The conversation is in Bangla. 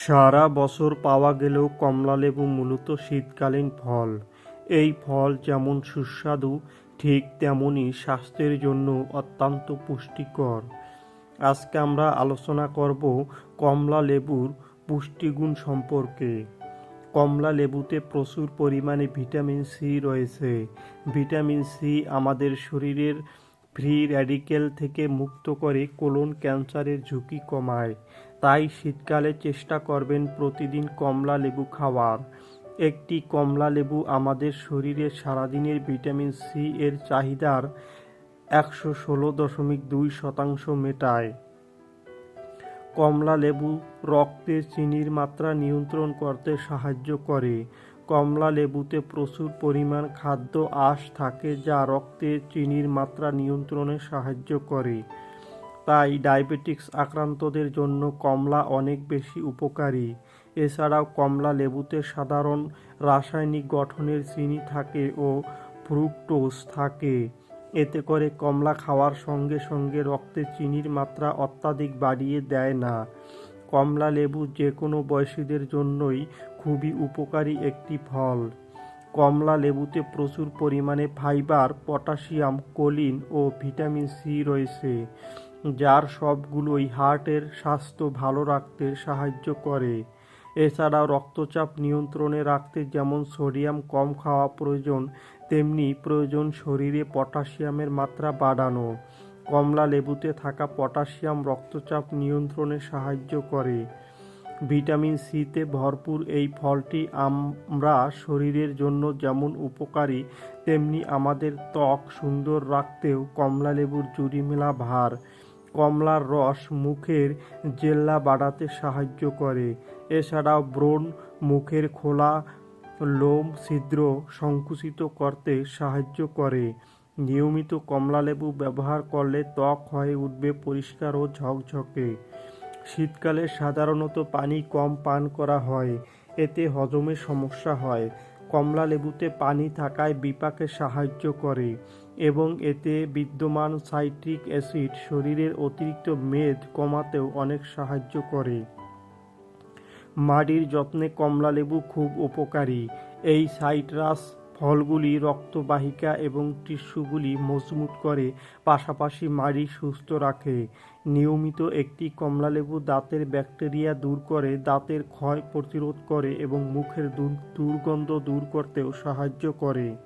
সারা বছর পাওয়া গেলেও কমলালেবু মূলত শীতকালীন ফল। এই ফল যেমন সুস্বাদু, ঠিক তেমনই স্বাস্থ্যের জন্য অত্যন্ত পুষ্টিকর। আজকে আমরা আলোচনা করব কমলা লেবুর পুষ্টিগুণ সম্পর্কে। কমলা লেবুতে প্রচুর পরিমাণে ভিটামিন সি রয়েছে। ভিটামিন সি আমাদের শরীরের ফ্রি র্যাডিক্যাল থেকে মুক্ত করে কোলন ক্যান্সারের ঝুঁকি কমায়। তাই শীতকালে চেষ্টা করবেন প্রতিদিন কমলা লেবু খাওয়ার। একটি কমলা লেবু আমাদের শরীরে সারাদিনের ভিটামিন সি এর চাহিদার একশো ষোলো দশমিক দুই শতাংশ মেটায়। কমলা লেবু রক্তে চিনির মাত্রা নিয়ন্ত্রণ করতে সাহায্য করে। কমলা লেবুতে প্রচুর পরিমাণ খাদ্য আঁশ থাকে যা রক্তে চিনির মাত্রা নিয়ন্ত্রণে সাহায্য করে। তাই ডায়াবেটিক্স আক্রান্তদের জন্য কমলা অনেক বেশি উপকারী। এছাড়াও কমলা লেবুতে সাধারণ রাসায়নিক গঠনের চিনি থাকে ও ফ্রুক্টোজ থাকে। এতে করে কমলা খাওয়ার সঙ্গে সঙ্গে রক্তে চিনির মাত্রা অত্যাধিক বাড়িয়ে দেয় না। কমলা লেবু যে কোনো বয়সীদের জন্যই খুবই উপকারী একটি ফল। কমলা লেবুতে প্রচুর পরিমাণে ফাইবার, পটাশিয়াম, কোলিন ও ভিটামিন সি রয়েছে, যার সবগুলোই হার্টের স্বাস্থ্য ভালো রাখতে সাহায্য করে। এছাড়াও রক্তচাপ নিয়ন্ত্রণে রাখতে যেমন সোডিয়াম কম খাওয়া প্রয়োজন, তেমনি প্রয়োজন শরীরে পটাশিয়ামের মাত্রা বাড়ানো। কমলা লেবুতে থাকা পটাশিয়াম রক্তচাপ নিয়ন্ত্রণে সাহায্য করে। ভিটামিন সিতে ভরপুর এই ফলটি আমরা শরীরের জন্য যেমন উপকারী, তেমনি আমাদের ত্বক সুন্দর রাখতেও কমলা লেবুর জুড়ি মেলা ভার। কমলার রস মুখের জেল্লা বাড়াতে সাহায্য করে। এছাড়াও ব্রণ মুখের খোলা লোম ছিদ্র সংকুচিত করতে সাহায্য করে। নিয়মিত কমলালেবু ব্যবহার করলে ত্বক হয়ে উঠবে পরিষ্কার ও ঝকঝকে। শীতকালে সাধারণত পানি কম পান করা হয়, এতে হজমের সমস্যা হয়। কমলা লেবুতে পানি থাকায় বিপাকে সাহায্য করে এবং এতে বিদ্যমান সাইট্রিক অ্যাসিড শরীরের অতিরিক্ত মেদ কমাতেও অনেক সাহায্য করে। মাড়ির যত্নে কমলা লেবু খুব উপকারী। এই সাইট্রাস ফলগুলি রক্তবাহিকা এবং টিস্যুগুলি মজবুত করে, পাশাপাশি মাড়ি সুস্থ রাখে। নিয়মিত একটি কমলালেবু দাঁতের ব্যাকটেরিয়া দূর করে, দাঁতের ক্ষয় প্রতিরোধ করে এবং মুখের দুর্গন্ধ দূর করতেও সাহায্য করে।